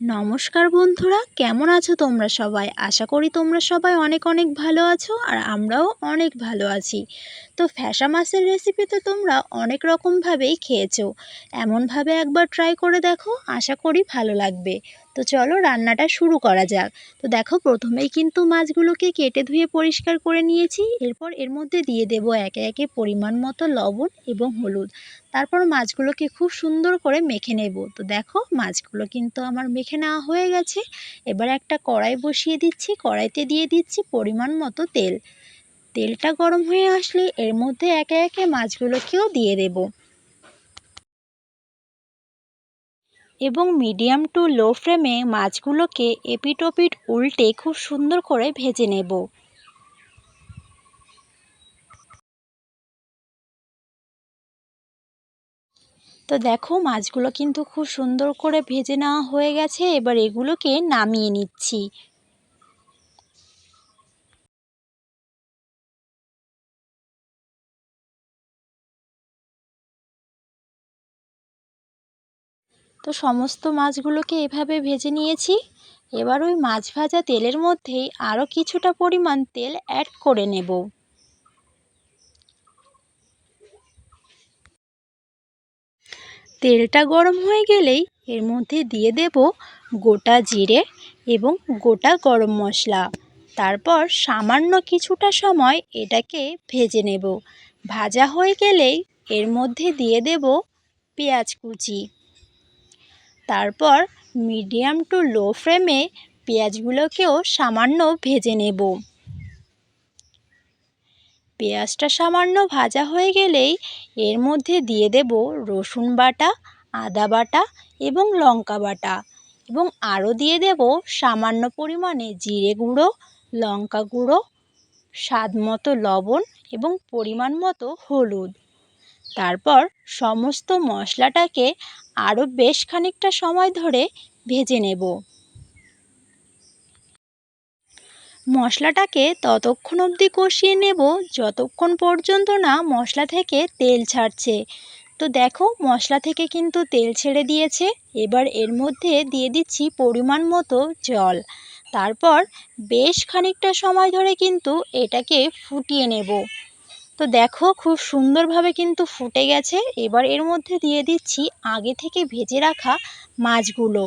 নমস্কার বন্ধুরা, কেমন আছো তোমরা সবাই? আশা করি তোমরা সবাই অনেক অনেক ভালো আছো আর আমরাও অনেক ভালো আছি। তো ফ্যাসা মাছের রেসিপি তো তোমরা অনেক রকমভাবেই খেয়েছো। এমনভাবে একবার ট্রাই করে দেখো, আশা করি ভালো লাগবে। তো চলো রান্নাটা শুরু করা যাক। তো দেখো প্রথমেই কিন্তু মাছগুলোকে কেটে ধুয়ে পরিষ্কার করে নিয়েছি। এরপর এর মধ্যে দিয়ে দেব একে একে পরিমাণ মতো লবণ এবং হলুদ। তারপর মাছগুলোকে খুব সুন্দর করে মেখে নেব। তো দেখো মাছগুলো কিন্তু আমার মেখে নেওয়া হয়ে গেছে। এবার একটা কড়াই বসিয়ে দিচ্ছি। কড়াইতে দিয়ে দিচ্ছি পরিমাণ মতো তেল। তেলটা গরম হয়ে আসলে এর মধ্যে একে একে মাছগুলোকেও দিয়ে দেব। এবং মিডিয়াম টু লো ফ্লেমে মাছগুলোকে এপিট ওপিট উল্টে খুব সুন্দর করে ভেজে নেব। তো দেখো, মাছগুলো কিন্তু খুব সুন্দর করে ভেজে নেওয়া হয়ে গেছে। এবার এগুলোকে নামিয়ে নিচ্ছি। তো সমস্ত মাছগুলোকে এভাবে ভেজে নিয়েছি। এবার ওই মাছ ভাজা তেলের মধ্যেই আরও কিছুটা পরিমাণ তেল অ্যাড করে নেব। তেলটা গরম হয়ে গেলেই এর মধ্যে দিয়ে দেব গোটা জিরে এবং গোটা গরম মশলা। তারপর সামান্য কিছুটা সময় এটাকে ভেজে নেব। ভাজা হয়ে গেলেই এর মধ্যে দিয়ে দেব পেঁয়াজ কুচি। তারপর মিডিয়াম টু লো ফ্লেমে পেঁয়াজগুলোকেও সামান্য ভেজে নেব। পেঁয়াজটা সামান্য ভাজা হয়ে গেলেই এর মধ্যে দিয়ে দেব রসুন বাটা, আদা বাটা এবং লঙ্কা বাটা এবং আরও দিয়ে দেব সামান্য পরিমাণে জিরে গুঁড়ো, লঙ্কা গুঁড়ো স্বাদ মতো লবণ এবং পরিমাণ মতো হলুদ। তারপর সমস্ত মশলাটাকে আরও বেশ খানিকটা সময় ধরে ভেজে নেব। মশলাটাকে ততক্ষণ অবধি কষিয়ে নেব যতক্ষণ পর্যন্ত না মশলা থেকে তেল ছাড়ছে। তো দেখো মশলা থেকে কিন্তু তেল ছেড়ে দিয়েছে। এবার এর মধ্যে দিয়ে দিচ্ছি পরিমাণ মতো জল। তারপর বেশ খানিকটা সময় ধরে কিন্তু এটাকে ফুটিয়ে নেব। তো দেখো খুব সুন্দরভাবে কিন্তু ফুটে গেছে। এবার এর মধ্যে দিয়ে দিচ্ছি আগে থেকে ভেজে রাখা মাছগুলো।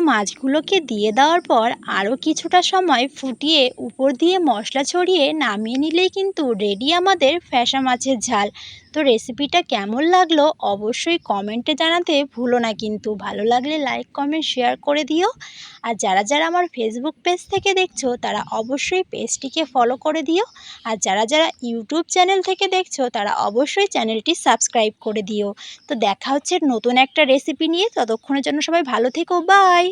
মাছগুলোকে দিয়ে দেওয়ার পর আরও কিছুটা সময় ফুটিয়ে উপর দিয়ে মশলা ছড়িয়ে নামিয়ে নিলেই কিন্তু রেডি আমাদের ফ্যাসা মাছের ঝাল। তো রেসিপিটা কেমন লাগল অবশ্যই কমেন্টে জানাতে ভুলো না কিন্তু। ভালো লাগলে লাইক কমেন্ট শেয়ার করে দিও। আর যারা যারা আমার ফেসবুক পেজ থেকে দেখছ, তারা অবশ্যই পেজটিকে ফলো করে দিও। আর যারা যারা ইউটিউব চ্যানেল থেকে দেখছ, তারা অবশ্যই চ্যানেলটি সাবস্ক্রাইব করে দিও। তো দেখা হচ্ছে নতুন একটা রেসিপি নিয়ে। ততক্ষণের জন্য সবাই ভালো থেকো বাই